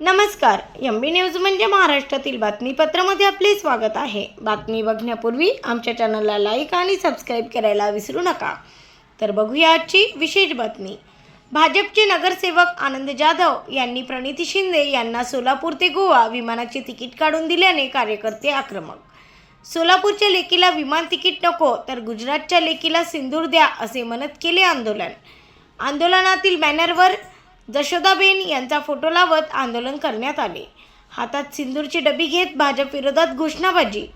नमस्कार M B news म्हणजे महाराष्ट्रातील बातमीपत्रामध्ये आपले स्वागत आहे. बातमी बघण्यापूर्वी आमच्या चॅनलला लाईक आणि सबस्क्राईब करायला विसरू नका. तर बघूया आजची विशेष बातमी. भाजपचे नगरसेवक आनंद जाधव यांनी प्रणिती शिंदे यांना सोलापूर ते गोवा विमानाचे तिकीट काढून दिल्याने कार्यकर्ते आक्रमक. सोलापूरच्या लेकीला विमान तिकीट नको तर गुजरातच्या लेकीला सिंदूर द्या असे म्हणत केले आंदोलन. आंदोलनातील बॅनरवर जशोदाबेन यांचा फोटो लावत आंदोलन करण्यात आले. हातात सिंदूरची डबी घेत भाजप विरोधात घोषणाबाजी.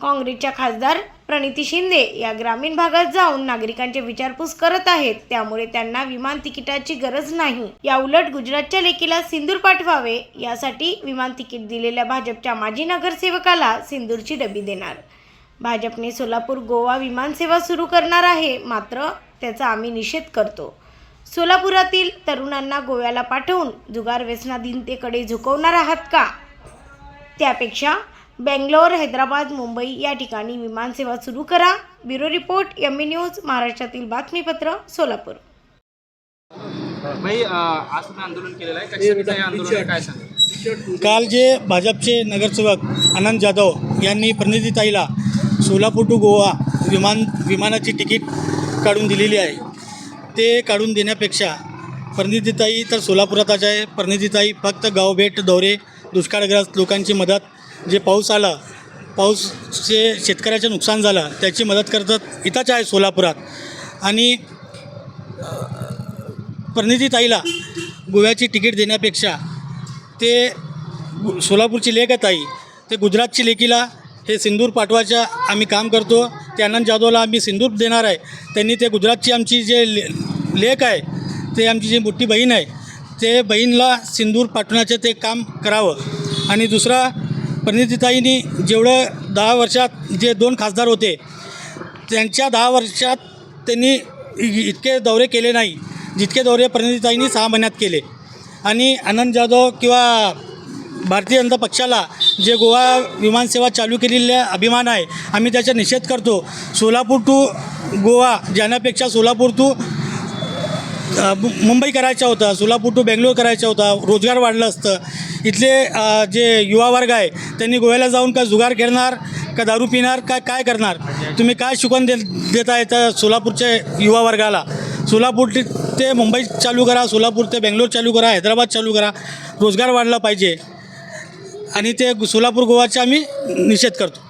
काँग्रेसच्या खासदार प्रणिती शिंदे या ग्रामीण भागात जाऊन नागरिकांचे विचारपूस करत आहेत. त्यामुळे त्यांना विमान तिकिटाची गरज नाही. या उलट गुजरातच्या लेकीला सिंदूर पाठवावे यासाठी विमान तिकीट दिलेल्या भाजपच्या माजी नगरसेवकाला सिंदूरची डबी देणार. भाजपने सोलापूर गोवा विमानसेवा सुरू करणार आहे मात्र त्याचा आम्ही निषेध करतो. सोलापुरातील तरुणांना गोव्याला पाठवून जुगार व्यसनाधीनतेकडे झुकवणार आहात का? त्यापेक्षा बेंगलोर हैदराबाद मुंबई या ठिकाणी विमानसेवा सुरू करा. Bureau report M B news महाराष्ट्रातील बातमीपत्र सोलापूर. आज आंदोलन केलेलं आहे. हे आंदोलन काय काल जे भाजपचे नगरसेवक आनंद जाधव यांनी प्रणितीताईला सोलापूर टू गोवा विमान विमानाची तिकीट काढून दिलेली आहे. ते काढून देण्यापेक्षा प्रणितीताई तर सोलापुरातच आहे. प्रणितीताई फक्त गावभेट दौरे दुष्काळग्रस्त लोकांची मदत. जे पाऊस आला पाऊसचे शेतकऱ्याचं नुकसान झालं त्याची मदत करतात इथंच आहे सोलापुरात. आणि प्रणितीताईला गोव्याची तिकीट देण्यापेक्षा ते गु- सोलापूरची लेक ताई. ते गुजरातची लेकीला हे सिंदूर पाठवायचं आम्ही काम करतो. ते आनंद जाधवला आम्ही सिंदूर देणार आहे. त्यांनी ते गुजरातची आमची जे ले लेक आहे ते आमची जी मोठी बहीण आहे ते बहीणला सिंदूर पाठवण्याचं ते काम करावं. आणि दुसरा प्रणितीताईंनी जेवढं दहा वर्षात जे दोन खासदार होते त्यांच्या दहा वर्षात त्यांनी इतके दौरे केले नाही जितके दौरे प्रणितीताईंनी सहा महिन्यात केले. आणि आनंद जाधव किंवा भारतीय जनता पक्षाला जे गोवा विमानसेवा चालू केलेले अभिमान आहे आम्ही त्याचा निषेध करतो. सोलापूर टू गोवा जाण्यापेक्षा सोलापूर टू मु- मुंबई करायचा होता सोलापूर टू बेंगलोर करायचा होता रोजगार वाढलं असतं. इथले जे युवा वर्ग आहे त्यांनी गोव्याला जाऊन का जुगार खेळणार का दारू पिणार का काय करणार? तुम्ही काय शिकवण दे देता येतं त्या सोलापूरच्या युवा वर्गाला? सोलापूर ते मुंबई चालू करा सोलापूर ते बेंगलोर चालू करा हैदराबाद चालू करा. रोजगार वाढला पाहिजे. आणि ते सोलापूर गोवाचा आम्ही निषेध करतो.